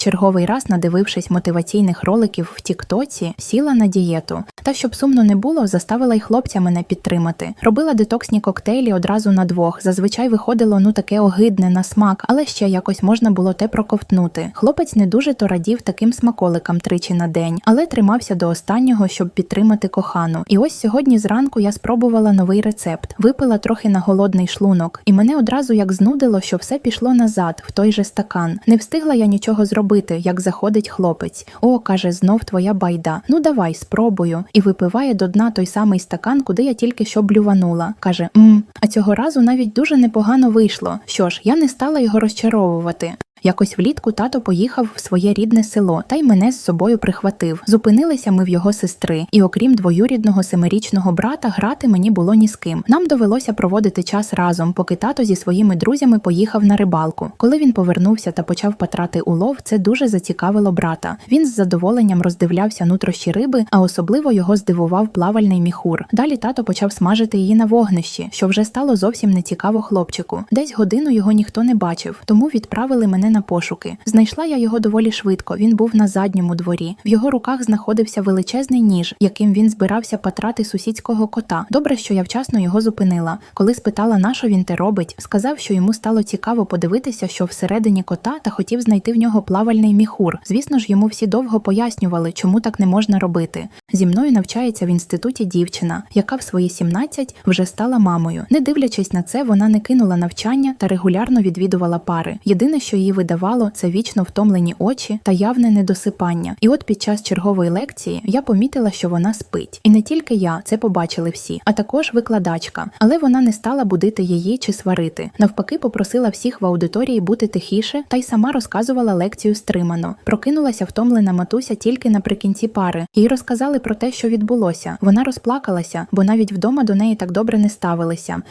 черговий раз, надивившись мотиваційних роликів в Тіктоці, сіла на дієту. Та щоб сумно не було, заставила й хлопця мене підтримати. Робила детоксні коктейлі одразу на двох. Зазвичай виходило ну таке огидне на смак, але ще якось можна було те проковтнути. Хлопець не дуже то радів таким смаколикам тричі на день, але тримався до останнього, щоб підтримати кохану. І ось сьогодні зранку я спробувала новий рецепт, випила трохи на голодний шлунок, і мене одразу як знудило, що все пішло назад, в той же стакан. Не встигла я нічого зробити, як заходить хлопець. О, каже, знов твоя байда. Ну давай, спробую. І випиває до дна той самий стакан, куди я тільки що блюванула. Каже, мм, а цього разу навіть дуже непогано вийшло. Що ж, я не стала його розчаровувати. Якось влітку тато поїхав в своє рідне село та й мене з собою прихватив. Зупинилися ми в його сестри, і окрім двоюрідного семирічного брата, грати мені було ні з ким. Нам довелося проводити час разом, поки тато зі своїми друзями поїхав на рибалку. Коли він повернувся та почав патрати улов, це дуже зацікавило брата. Він з задоволенням роздивлявся нутрощі риби, а особливо його здивував плавальний міхур. Далі тато почав смажити її на вогнищі, що вже стало зовсім нецікаво хлопчику. Десь годину його ніхто не бачив, тому відправили мене на пошуки. Знайшла я його доволі швидко. Він був на задньому дворі. В його руках знаходився величезний ніж, яким він збирався патрати сусідського кота. Добре, що я вчасно його зупинила. Коли спитала, на що він те робить, сказав, що йому стало цікаво подивитися, що всередині кота, та хотів знайти в нього плавальний міхур. Звісно ж, йому всі довго пояснювали, чому так не можна робити. Зі мною навчається в інституті дівчина, яка в свої 17 вже стала мамою. Не дивлячись на це, вона не кинула навчання та регулярно відвідувала пари. Єдине, що її видавало, це вічно втомлені очі та явне недосипання. І от під час чергової лекції я помітила, що вона спить. І не тільки я, це побачили всі, а також викладачка. Але вона не стала будити її чи сварити. Навпаки, попросила всіх в аудиторії бути тихіше та й сама розказувала лекцію стримано. Прокинулася втомлена матуся тільки наприкінці пари. Їй розказали про те, що відбулося. Вона розплакалася, бо навіть вдома до неї так добре не ставилися.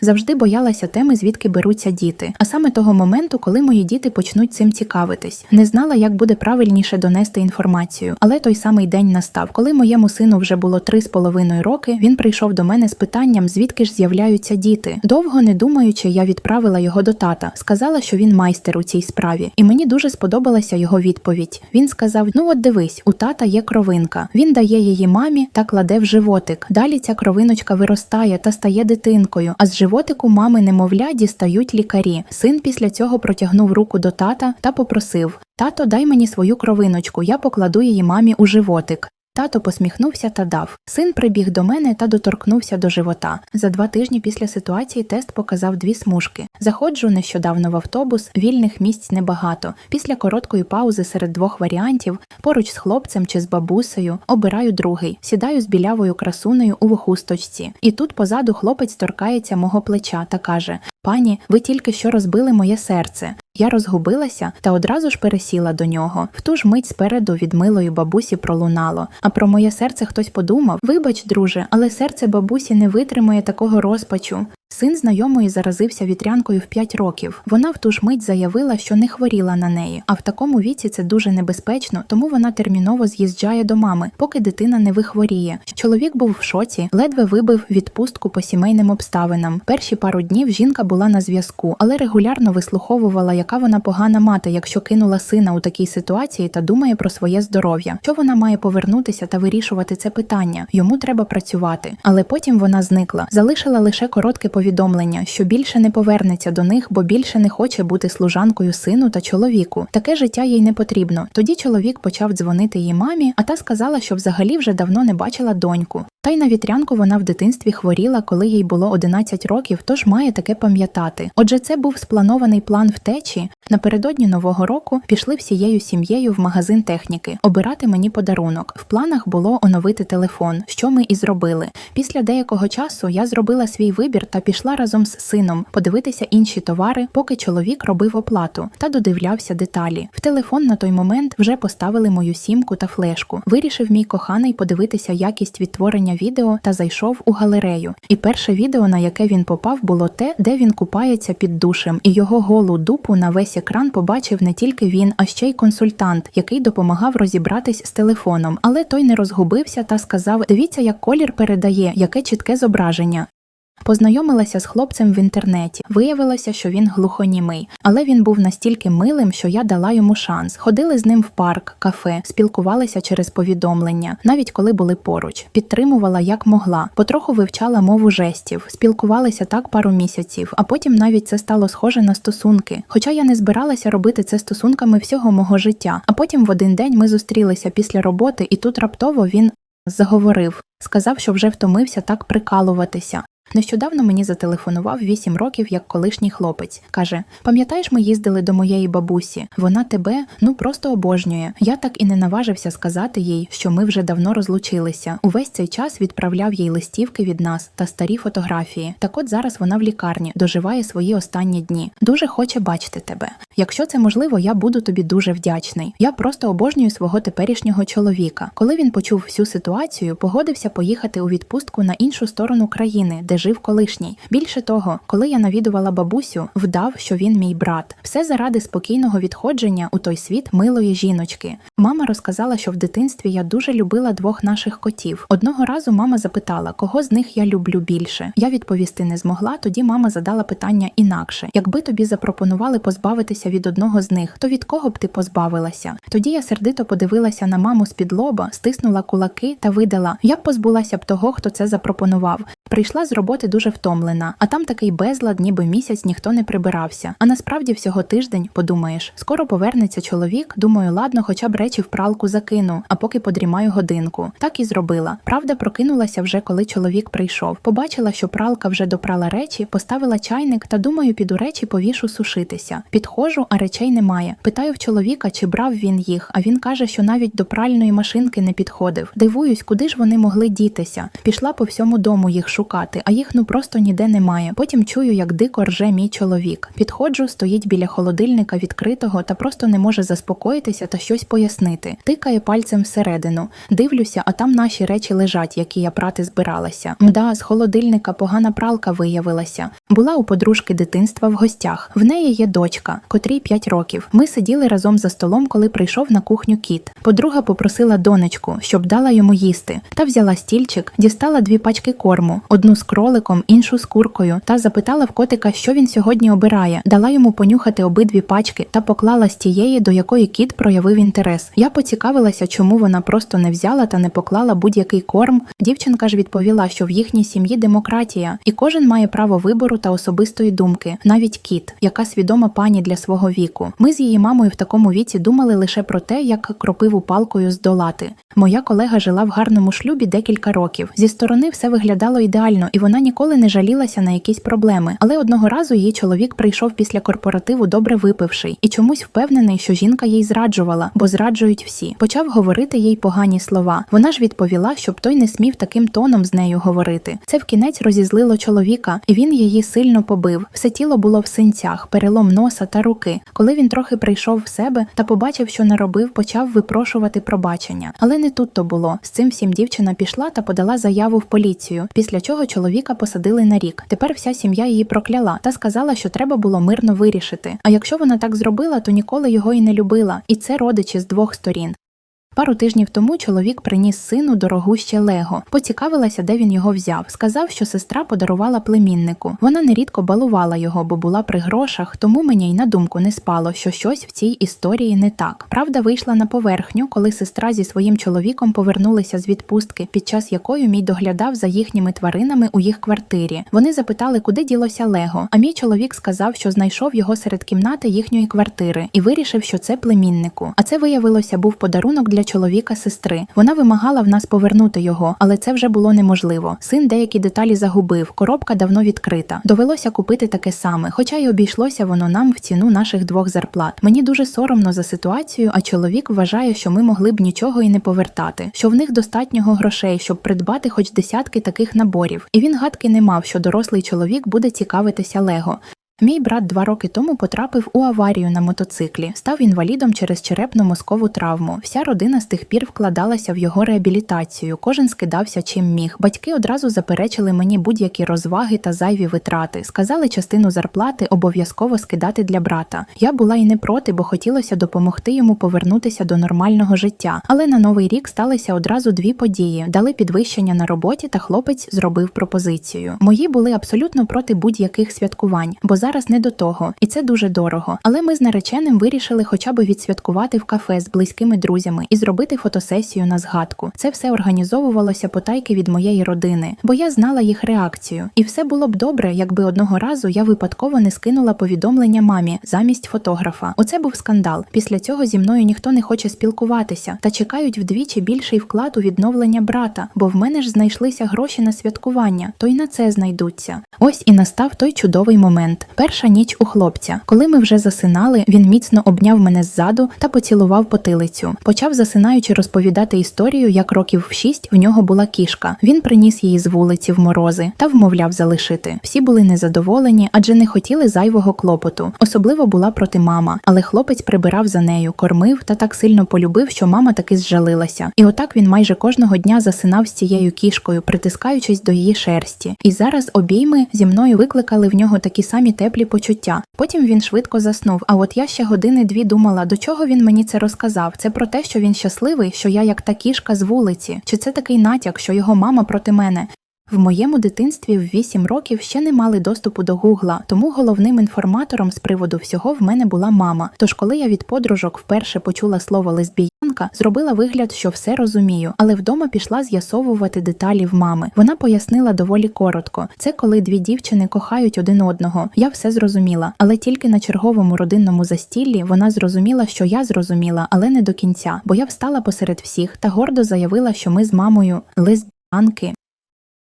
Завжди боялася теми, звідки беруться діти, а саме того моменту, коли мої діти почнуть цим цікавитись. Не знала, як буде правильніше донести інформацію, але той самий день настав, коли моєму сину вже було три з половиною роки. Він прийшов до мене з питанням, звідки ж з'являються діти. Довго не думаючи, я відправила його до тата. Сказала, що він майстер у цій справі, і мені дуже сподобалася його відповідь. Він сказав: Ну, от дивись, у тата є кровинка. Він дає її мамі та кладе в животик. Далі ця кровиночка виростає та стає дитинкою. А з животику мами немовля дістають лікарі. Син після цього протягнув руку до тата та попросив: Тато, дай мені свою кровиночку, я покладу її мамі у животик. Тато посміхнувся та дав. Син прибіг до мене та доторкнувся до живота. За два тижні після ситуації тест показав дві смужки. Заходжу нещодавно в автобус, вільних місць небагато. Після короткої паузи серед двох варіантів, поруч з хлопцем чи з бабусею, обираю другий, сідаю з білявою красунею у хусточці. І тут позаду хлопець торкається мого плеча та каже: Пані, ви тільки що розбили моє серце. Я розгубилася та одразу ж пересіла до нього. В ту ж мить спереду від милої бабусі пролунало. А про моє серце хтось подумав: Вибач, друже, але серце бабусі не витримує такого розпачу. Син знайомої заразився вітрянкою в 5 років. Вона в ту ж мить заявила, що не хворіла на неї. А в такому віці це дуже небезпечно, тому вона терміново з'їжджає до мами, поки дитина не вихворіє. Чоловік був в шоці, ледве вибив відпустку по сімейним обставинам. Перші пару днів жінка була на зв'язку, але регулярно вислуховувала, яка вона погана мати, якщо кинула сина у такій ситуації та думає про своє здоров'я. Що вона має повернутися та вирішувати це питання? Йому треба працювати. Але потім вона зникла, залишила лише коротке повідомлення, що більше не повернеться до них, бо більше не хоче бути служанкою сину та чоловіку. Таке життя їй не потрібно. Тоді чоловік почав дзвонити її мамі, а та сказала, що взагалі вже давно не бачила доньку. Та й на вітрянку вона в дитинстві хворіла, коли їй було 11 років, тож має таке пам'ятати. Отже, це був спланований план втечі. Напередодні нового року пішли всією сім'єю в магазин техніки, обирати мені подарунок. В планах було оновити телефон, що ми і зробили. Після деякого часу я зробила свій вибір та пішла разом з сином подивитися інші товари, поки чоловік робив оплату та додивлявся деталі. В телефон на той момент вже поставили мою сімку та флешку. Вирішив мій коханий подивитися якість відтворення відео та зайшов у галерею. І перше відео, на яке він попав, було те, де він купається під душем, і його голу дупу на весь екран побачив не тільки він, а ще й консультант, який допомагав розібратись з телефоном. Але той не розгубився та сказав: Дивіться, як колір передає, яке чітке зображення. Познайомилася з хлопцем в інтернеті. Виявилося, що він глухонімий, але він був настільки милим, що я дала йому шанс. Ходили з ним в парк, кафе, спілкувалися через повідомлення, навіть коли були поруч. Підтримувала як могла, потроху вивчала мову жестів, спілкувалися так пару місяців, а потім навіть це стало схоже на стосунки. Хоча я не збиралася робити це стосунками всього мого життя. А потім в один день ми зустрілися після роботи, і тут раптово він заговорив, сказав, що вже втомився так прикалуватися. Нещодавно мені зателефонував 8 років як колишній хлопець. Каже: Пам'ятаєш, ми їздили до моєї бабусі. Вона тебе ну просто обожнює. Я так і не наважився сказати їй, що ми вже давно розлучилися. Увесь цей час відправляв їй листівки від нас та старі фотографії. Так от зараз вона в лікарні доживає свої останні дні. Дуже хоче бачити тебе. Якщо це можливо, я буду тобі дуже вдячний. Я просто обожнюю свого теперішнього чоловіка. Коли він почув всю ситуацію, погодився поїхати у відпустку на іншу сторону країни, де жив колишній. Більше того, коли я навідувала бабусю, вдав, що він мій брат. Все заради спокійного відходження у той світ милої жіночки. Мама розказала, що в дитинстві я дуже любила двох наших котів. Одного разу мама запитала, кого з них я люблю більше. Я відповісти не змогла. Тоді мама задала питання інакше: якби тобі запропонували позбавитися від одного з них, то від кого б ти позбавилася? Тоді я сердито подивилася на маму з-під лоба, стиснула кулаки та видала: я б позбулася б того, хто це запропонував. Прийшла з роботи дуже втомлена, а там такий безлад, ніби місяць ніхто не прибирався. А насправді всього тиждень, подумаєш, скоро повернеться чоловік. Думаю, ладно, хоча б речі в пралку закину, а поки подрімаю годинку. Так і зробила. Правда, прокинулася вже, коли чоловік прийшов. Побачила, що пралка вже допрала речі, поставила чайник та думаю, піду речі повішу сушитися. Підходжу, а речей немає. Питаю в чоловіка, чи брав він їх. А він каже, що навіть до пральної машинки не підходив. Дивуюсь, куди ж вони могли дітися. Пішла по всьому дому їх шукати, а їх ну просто ніде немає. Потім чую, як дико рже мій чоловік. Підходжу, стоїть біля холодильника відкритого та просто не може заспокоїтися та щось пояснити. Тикає пальцем всередину. Дивлюся, а там наші речі лежать, які я прати збиралася. Мда, з холодильника погана пралка виявилася. Була у подружки дитинства в гостях. В неї є дочка, котрій 5 років. Ми сиділи разом за столом, коли прийшов на кухню кіт. Подруга попросила донечку, щоб дала йому їсти, та взяла стільчик, дістала дві пачки корму, одну з кроликом, іншу з куркою, та запитала в котика, що він сьогодні обирає. Дала йому понюхати обидві пачки та поклала з тієї, до якої кіт проявив інтерес. Я поцікавилася, чому вона просто не взяла та не поклала будь-який корм. Дівчинка ж відповіла, що в їхній сім'ї демократія, і кожен має право вибору та особистої думки, навіть кіт, яка свідома пані для свого віку. Ми з її мамою в такому віці думали лише про те, як кропиву палкою здолати. Моя колега жила в гарному шлюбі декілька років. Зі сторони все виглядало ідеально, і вона ніколи не жалілася на якісь проблеми. Але одного разу її чоловік прийшов після корпоративу добре випивший і чомусь впевнений, що жінка їй зраджувала, бо зраджують всі. Почав говорити їй погані слова. Вона ж відповіла, щоб той не смів таким тоном з нею говорити. Це в кінець розізлило чоловіка, і він її сильно побив. Все тіло було в синцях, перелом носа та руки. Коли він трохи прийшов в себе та побачив, що наробив, почав випрошувати пробачення. Але не тут то було. З цим всім дівчина пішла та подала заяву в поліцію, після чого чоловіка посадили на рік. Тепер вся сім'я її прокляла та сказала, що треба було мирно вирішити. А якщо вона так зробила, то ніколи його і не любила. І це родичі з двох сторін. Пару тижнів тому чоловік приніс сину дорогуще Лего. Поцікавилася, де він його взяв. Сказав, що сестра подарувала племіннику. Вона нерідко балувала його, бо була при грошах, тому мені й на думку не спало, що щось в цій історії не так. Правда вийшла на поверхню, коли сестра зі своїм чоловіком повернулися з відпустки, під час якої мій доглядав за їхніми тваринами у їх квартирі. Вони запитали, куди ділося Лего. А мій чоловік сказав, що знайшов його серед кімнати їхньої квартири і вирішив, що це племіннику. А це виявилося був подарунок для чоловіка сестри. Вона вимагала в нас повернути його, але це вже було неможливо. Син деякі деталі загубив, коробка давно відкрита. Довелося купити таке саме, хоча й обійшлося воно нам в ціну наших двох зарплат. Мені дуже соромно за ситуацію, а чоловік вважає, що ми могли б нічого і не повертати, що в них достатнього грошей, щоб придбати хоч десятки таких наборів. І він гадки не мав, що дорослий чоловік буде цікавитися Лего. Мій брат два роки тому потрапив у аварію на мотоциклі, став інвалідом через черепно-мозкову травму. Вся родина з тих пір вкладалася в його реабілітацію. Кожен скидався чим міг. Батьки одразу заперечили мені будь-які розваги та зайві витрати. Сказали частину зарплати обов'язково скидати для брата. Я була і не проти, бо хотілося допомогти йому повернутися до нормального життя. Але на новий рік сталися одразу дві події: дали підвищення на роботі, та хлопець зробив пропозицію. Мої були абсолютно проти будь-яких святкувань, бо зараз не до того, і це дуже дорого. Але ми з нареченим вирішили хоча б відсвяткувати в кафе з близькими друзями і зробити фотосесію на згадку. Це все організовувалося потайки від моєї родини, бо я знала їх реакцію. І все було б добре, якби одного разу я випадково не скинула повідомлення мамі замість фотографа. Оце був скандал. Після цього зі мною ніхто не хоче спілкуватися та чекають вдвічі більший вклад у відновлення брата, бо в мене ж знайшлися гроші на святкування, то й на це знайдуться. Ось і настав той чудовий момент. Перша ніч у хлопця. Коли ми вже засинали, він міцно обняв мене ззаду та поцілував потилицю. Почав засинаючи розповідати історію, як років в шість в нього була кішка. Він приніс її з вулиці в морози та вмовляв залишити. Всі були незадоволені, адже не хотіли зайвого клопоту. Особливо була проти мама, але хлопець прибирав за нею, кормив та так сильно полюбив, що мама таки зжалилася. І отак він майже кожного дня засинав з цією кішкою, притискаючись до її шерсті. І зараз обійми зі мною викликали в нього такі самі теплі почуття. Потім він швидко заснув. А от я ще години-дві думала, до чого він мені це розказав. Це про те, що він щасливий, що я як та кішка з вулиці, чи це такий натяк, що його мама проти мене. В моєму дитинстві в 8 років ще не мали доступу до Гугла, тому головним інформатором з приводу всього в мене була мама. Тож, коли я від подружок вперше почула слово лесбіянка, зробила вигляд, що все розумію, але вдома пішла з'ясовувати деталі в мами. Вона пояснила доволі коротко: це коли дві дівчини кохають один одного. Я все зрозуміла, але тільки на черговому родинному застіллі вона зрозуміла, що я зрозуміла, але не до кінця, бо я встала посеред всіх та гордо заявила, що ми з мамою лесбіянки.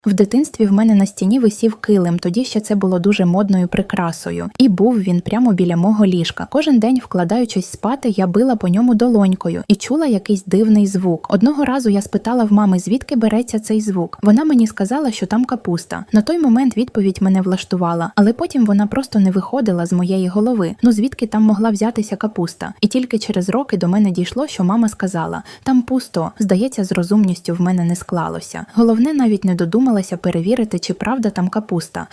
В дитинстві в мене на стіні висів килим, тоді ще це було дуже модною прикрасою, і був він прямо біля мого ліжка. Кожен день, вкладаючись спати, я била по ньому долонькою і чула якийсь дивний звук. Одного разу я спитала в мами, звідки береться цей звук. Вона мені сказала, що там капуста. На той момент відповідь мене влаштувала, але потім вона просто не виходила з моєї голови. Ну звідки там могла взятися капуста? І тільки через роки до мене дійшло, що мама сказала: там пусто. Здається, з розумністю в мене не склалося. Головне, навіть не додумалася перевірити, чи правда там капуста.